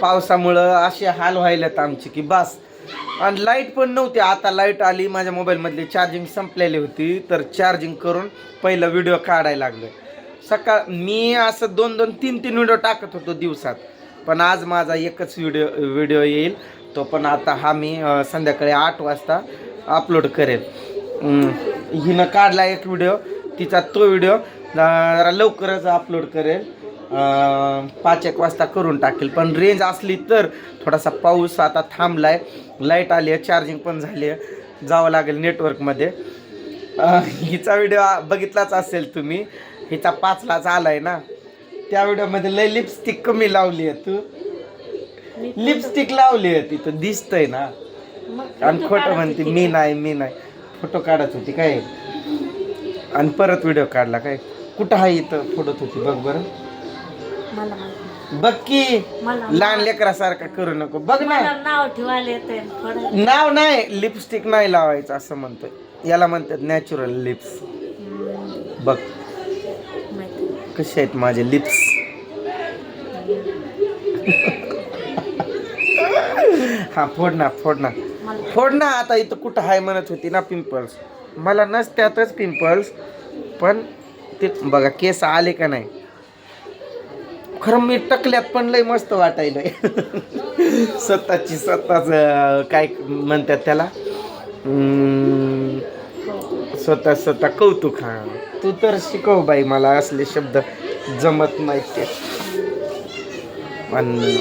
पावसामुळं असे हाल व्हायलेत आमचे की बस. आणि लाइट पण नव्हती. आता लाइट आली माझ्या मोबाईलमधली चार्जिंग संपलेली होती. तर चार्जिंग करून पहिलं व्हिडिओ काढायला लागलो सकाळ मी असं दोन दोन तीन तीन व्हिडिओ टाकत होतो दिवसात. पण आज माझा एकच व्हिडिओ व्हिडिओ येईल. तो पण आता हा मी संध्याकाळी आठ वाजता अपलोड करेल. हिनं काढला एक व्हिडिओ तिचा तो व्हिडिओ जरा लवकरच अपलोड करेल. पाच एक वाजता करून टाकेल. पण रेंज असली तर थोडासा पाऊस आता थांबलाय. लाइट आली आहे चार्जिंग पण झाली आहे. जावं लागेल नेटवर्कमध्ये हिचा व्हिडिओ बघितलाच असेल तुम्ही. हिचा पाचलाच आलाय ना. त्या व्हिडिओमध्ये लय लिपस्टिक कमी लावली आहे तू. लिपस्टिक लावली आहे तिथं दिसतंय ना. आणि खोटं म्हणते मी नाही मी नाही. फोटो काढत होती काय? आणि परत व्हिडिओ काढला काय? कुठं आहे इथं? फोडत होती बघ बरं. मला माहिती. बघ की मला लहान लेकरासारखा करू नको. बघ ना. मला नाव ठेवायला येते थोडं नाव नाही लिपस्टिक नाही लावायचं असं म्हणतोय. याला म्हणतात नॅचरल लिप्स बघ. माहिती. कसे आहेत माझे लिप्स हा फोड ना फोड ना. मला फोड ना आता इथं कुठं हाय म्हणत होती ना पिंपल्स मला नसत्यातच पिंपल्स पण ते बघा केस आले का नाही? खरं मी टकल्यात पण लय मस्त वाटायलंय. स्वतःची स्वतःच काय म्हणतात त्याला? स्वतः स्वतः कौतुक. हा. तू तर शिकव बाई मला असले शब्द जमत नाहीत ते. आणि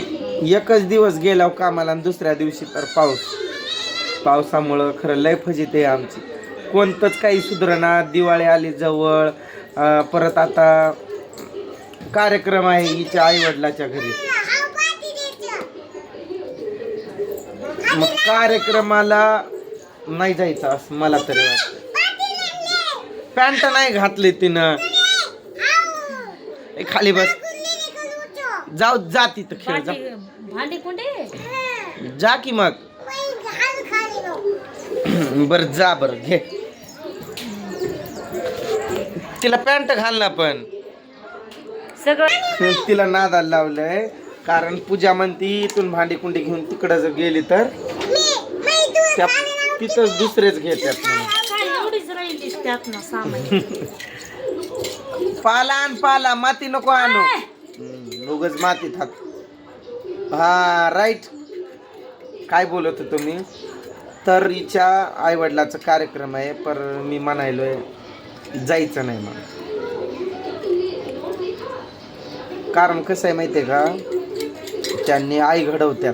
एकच दिवस गेला कामाला आणि दुसऱ्या दिवशी तर पाऊस. पावसामुळं खरं लय फजित आहे आमची. कोणतंच काही सुधारणा दिवाळी आली जवळ परत आता कार्यक्रम आहे हिच्या आई वडिलाच्या घरी. मग कार्यक्रमाला नाही जायचं असं मला तरी वाटतं. पॅन्ट नाही घातली तिनं. खाली बस. जाऊ जा तिथं खेळ जा. जा की मग. बर जा बर घे. तिला पॅन्ट घाल ना पण. सगळं तिला नादाला लावलंय. कारण पूजा म्हणती इथून भांडी कुंडी घेऊन तिकडं जर गेली तर त्या तिथंच दुसरेच घेतात पाला आण पाला माती नको आणू. उगाच मातीत हात हा राईट काय बोलत होतो मी? तर हिच्या आईवडिलाचा कार्यक्रम आहे पर मी म्हणायलोय जायचं नाही मला. कारण कसं आहे माहिती आहे का? त्यांनी आई घडवत्यात.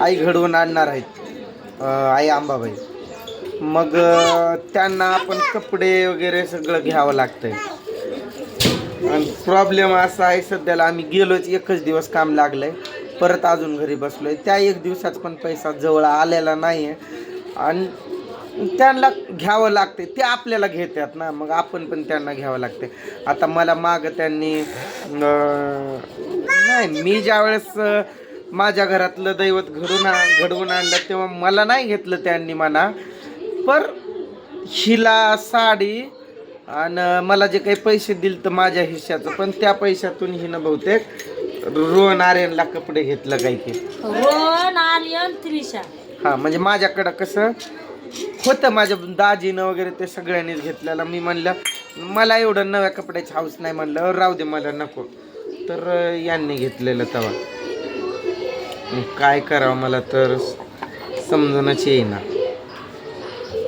आई घडवून आणणार आहेत आई आंबाबाई. मग त्यांना आपण कपडे वगैरे सगळं घ्यावं लागतंय. आणि प्रॉब्लेम असा आहे सध्याला आम्ही गेलोच एकच दिवस काम लागलंय. परत अजून घरी बसलोय. त्या एक दिवसात पण पैसा जवळ आलेला नाही आहे आणि त्यांना घ्यावं लागते ते आपल्याला घेतात ना मग आपण पण त्यांना घ्यावं लागते. आता मला माग त्यांनी नाही मी ज्यावेळेस माझ्या घरातलं दैवत घडून घडवून आणलं तेव्हा मला नाही घेतलं त्यांनी म्हणा. पर हिला साडी आणि मला जे काही पैसे दिले तर माझ्या हिश्श्याचं पण त्या पैशातून हिनं बहुतेक रोहन आर्यनला कपडे घेतलं काही की रोहन आर्यन त्रिशा. हां म्हणजे माझ्याकडं कसं होतं माझ्या दाजीनं वगैरे ते सगळ्यांनीच घेतलेलं. मी म्हणलं मला एवढं नव्या कपड्याची हाऊस नाही म्हणलं. राहू दे मला नको. तर यांनी घेतलेलं तेव्हा मग काय करावं मला तर समजूनच येईना.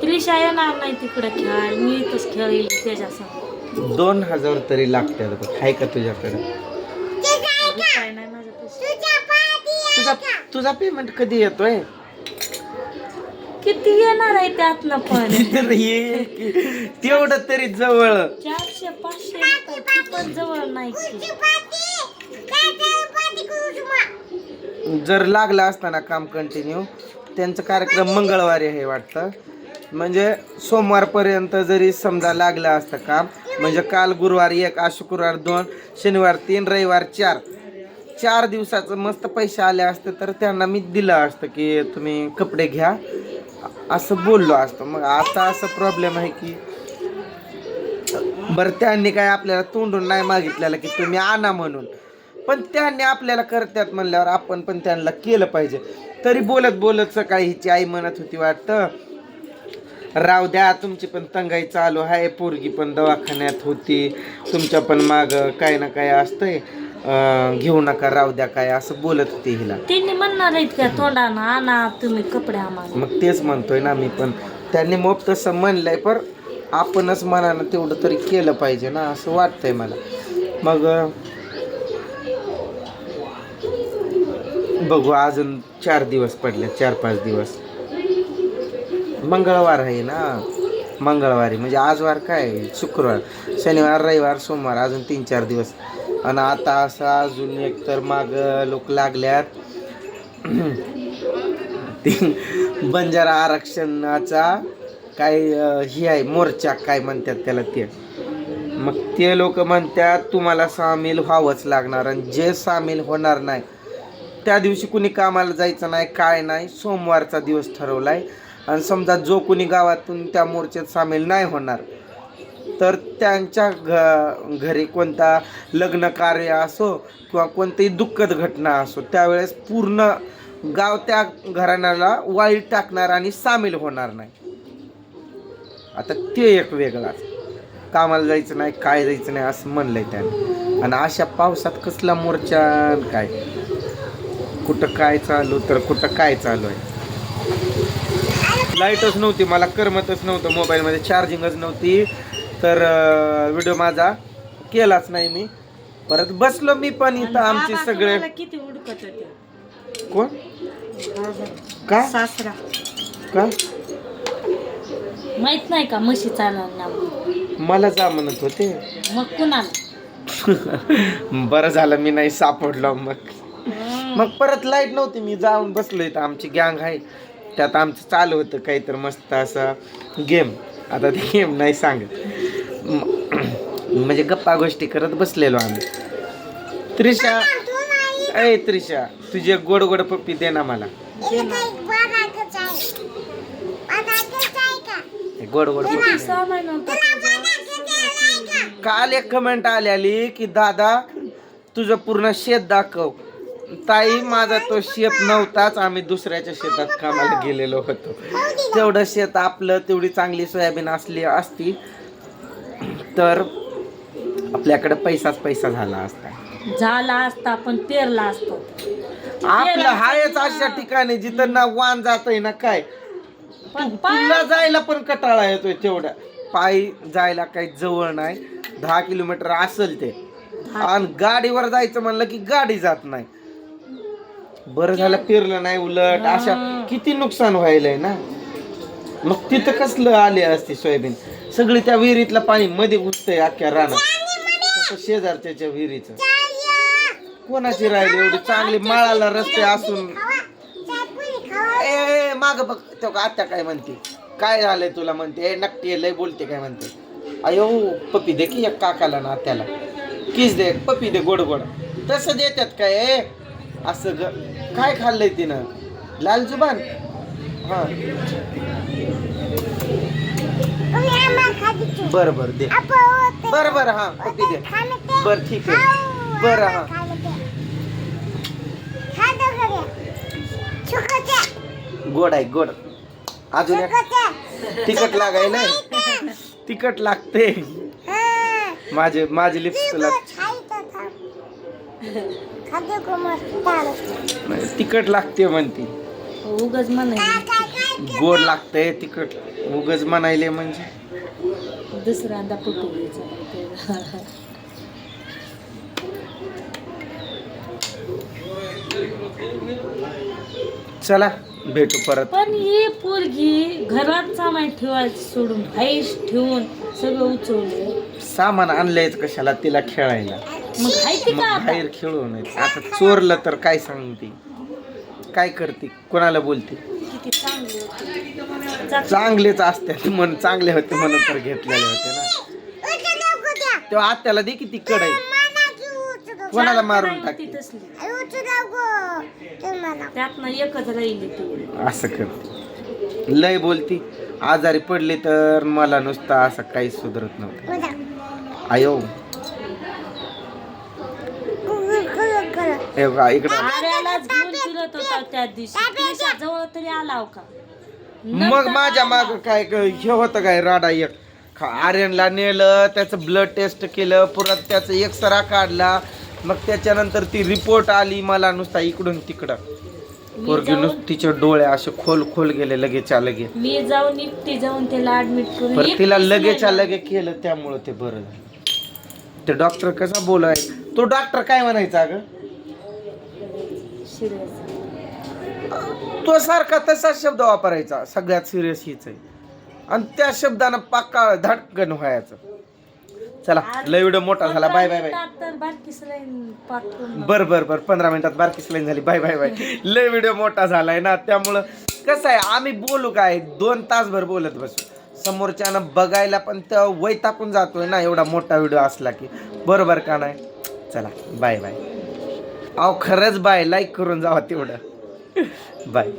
त्रिशा येणार नाही तिकडे मी इथंच खेळील त्याच्यासमोर दोन हजार तरी लागतात बघ आहे का तुझ्याकडं? काय तुझा पेमेंट कधी येतोय? किती येणार आहे त्यातनं पण. तेवढं तरी जवळ. चारशे पाचशे ती पण जवळ नाही की. जर लागला असताना काम कंटिन्यू त्यांचं कार्यक्रम मंगळवारी आहे वाटतं. म्हणजे सोमवारपर्यंत जरी समजा लागलं असतं काम म्हणजे काल गुरुवार एक आज शुक्रवार दोन शनिवार तीन रविवार चार. चार दिवसाचं मस्त पैसे आले असते तर त्यांना मी दिलं असतं की तुम्ही कपडे घ्या. असं बोललो असतो. मग आता असं प्रॉब्लेम आहे की बरं त्यांनी काय आपल्याला तोंडून नाही मागितलेलं की तुम्ही आणा म्हणून. पण त्यांनी आपल्याला करतात म्हणल्यावर आपण पण त्यांना केलं पाहिजे. तरी बोलत बोलत सकाळी हिची आई म्हणत होती वाटतं राव द्या तुमची पण तंगाई चालू आहे. पोरगी पण दवाखान्यात होती. तुमच्या पण माग काय ना काय असतंय. घेऊ नका राव द्या काय असं बोलत होती हिला. म्हणणार आहेत का तोंडानं? आणा तुम्ही कपडे आम्हाला. मग तेच म्हणतोय ना मी पण त्यांनी मग तसं म्हणलंय पर आपणच मनानं तेवढं तरी केलं पाहिजे ना असं वाटतंय मला. मग बघू अजून चार दिवस पडले चार पाच दिवस. मंगळवार आहे ना? मंगळवारी म्हणजे आजवार काय आहे? शुक्रवार. शनिवार रविवार सोमवार अजून तीन चार दिवस. आणि आता असं अजून एक तर माग लोक लागल्यात. ते बंजारा आरक्षणाचा काय हे ही आहे मोर्चा काय म्हणतात त्याला ते. मग ते लोक म्हणतात तुम्हाला सामील व्हावंच लागणार आणि जे सामील होणार नाही त्या दिवशी कुणी कामाला जायचं नाही काय नाही सोमवारचा दिवस ठरवला आहे आणि समजा जो कुणी गावातून त्या मोर्चात सामील नाही होणार तर त्यांच्या घ घरी कोणता लग्न कार्य असो किंवा कोणतीही दुःखद घटना असो त्यावेळेस पूर्ण गाव त्या घराण्याला वाईट टाकणार आणि सामील होणार नाही. आता ते एक वेगळाच. कामाला जायचं नाही काय जायचं नाही असं म्हणलंय त्याने. आणि अशा पावसात कसला मोर्चा काय? कुठं काय चालू तर कुठं काय चालू आहे? लाईटच नव्हती मला करमतच नव्हतं मोबाईलमध्ये चार्जिंगच नव्हती. तर व्हिडिओ माझा केलाच नाही मी. परत बसलो मी पण इथं आमचे सगळे. किती उडकत होते? कोण? का? सासरा. का? माहीत नाही का म्हशी मला जा म्हणत होते. मग कुणाला? बरं झालं मी नाही सापडलो मग. मग परत लाइट नव्हती मी जाऊन बसलो इथं. आमची गँग आहे. त्यात आमचं चालू होतं काहीतरी मस्त असा गेम आता ते गेम नाही सांगत. म्हणजे गप्पा गोष्टी करत बसलेलो आम्ही. त्रिशा अय त्रिशा तुझी एक गोड गोड पप्पी दे ना मला. गोड गोड पप्पी दे. काल एक कमेंट आलेली की दादा तुझं पूर्ण शेत दाखव. ताई माझा तो शेत नव्हताच. आम्ही दुसऱ्याच्या शेतात कामाला गेलेलो होतो. तेवढं शेत आपलं तेवढी चांगली सोयाबीन असली असती. तर आपल्याकडे पैसाच पैसा झाला असता. झाला असता पण पेरला असतो. आपलं हायच अशा ठिकाणी जिथं ना वान जातय ना काय? पण तुला जायला पण कटाळा येतोय तेवढा. पायी जायला काही जवळ नाही. दहा किलोमीटर असेल ते. आणि गाडीवर जायचं म्हणलं की गाडी जात नाही. बरं झालं फिरलं नाही उलट. अशा किती नुकसान व्हायलंय ना? मग तिथं कसलं आले असते सोयाबीन? सगळी त्या विहिरीतलं पाणी मध्ये घुसतंय अख्ख्या रानात. तसं शेजारच्या विहिरीचं. कोणाची राहिली एवढी चांगली माळाला रस्ते असून? ए, माग बघ. तो आत्या काय म्हणते? काय झालंय तुला म्हणते? ए नक्की लय बोलते काय म्हणते? अयो पपी दे की एक काकाला ना आत्याला. किस दे पपी दे गोड गोड. तसं देतात काय ए? असं ग काय खाल्लंय तिनं? लाल जुबान? हा. बर बर दे. बर बर हा पपी दे. बर ठीक आहे. बर हा. गोड आहे गोड. अजून एक तिखट लागायला तिखट लागते. माझे माझे लिप्स तुला तिखट लागते म्हणती. उगच म्हणायचं गोड लागतंय तिखट. उगच म्हणायले म्हणजे. दुसऱ्यांदा चला भेटू परत. पण ही पोरगी घरात सामान ठेवायचं सोडून हाईस ठेवून सगळं उचवलं सामान आणलंयच कशाला तिला खेळायला. मग हायती का बाहेर खेळू नये. आता चोरलं तर काय सांगते? काय करते? कोणाला बोलते? चांगलेच असते. म्हण चांगले होते म्हणून तर घेतलेले होते ना. तेव्हा आत्याला दे किती कडे कोणाला मारून ती असं करते लय बोलती. आजारी पडली तर मला नुसतं असं काही सुधरत नव्हतं. आयो. हे इकडं. तरी आलाव का? मग माझ्या. माग काय हे होतं काय? राडा एक. खा- आर्यनला नेलं त्याचं ब्लड टेस्ट केलं परत त्याचं एक्सरा काढला. मग त्याच्यानंतर ती रिपोर्ट आली मला नुसता इकडून तिकडं. मी पोरगी जाऊन नुसतं तिचे डोळे असे खोल खोल गेले लगेच्या लगे मी जाऊन एकटी जाऊन त्याला ऍडमिट करून परत तिला एकटीच लगेच्या नाही लगे केलं त्यामुळं ते बरं झालं. ते डॉक्टर कसा बोलाय? तो डॉक्टर काय म्हणायचा अगं? serious. तो सारखा तसा शब्द वापरायचा सगळ्यात सिरियस हीच आहे. आणि त्या शब्दानं पाका धडकन व्हायचं. चला लय व्हिडिओ मोठा झाला. Bye bye bye. बर बर बर. पंधरा मिनिटात बारकी लाईन झाली. Bye bye bye. लय व्हिडिओ मोठा झालाय ना. त्यामुळं कसं आहे आम्ही बोलू काय? दोन तासभर बोलत बसू. समोरच्यानं बघायला पण त्या वैताकून जातोय ना एवढा मोठा व्हिडिओ असला की. बरोबर का नाही? चला बाय बाय. अहो खरंच बाय. लाईक करून जावा तेवढं. बाय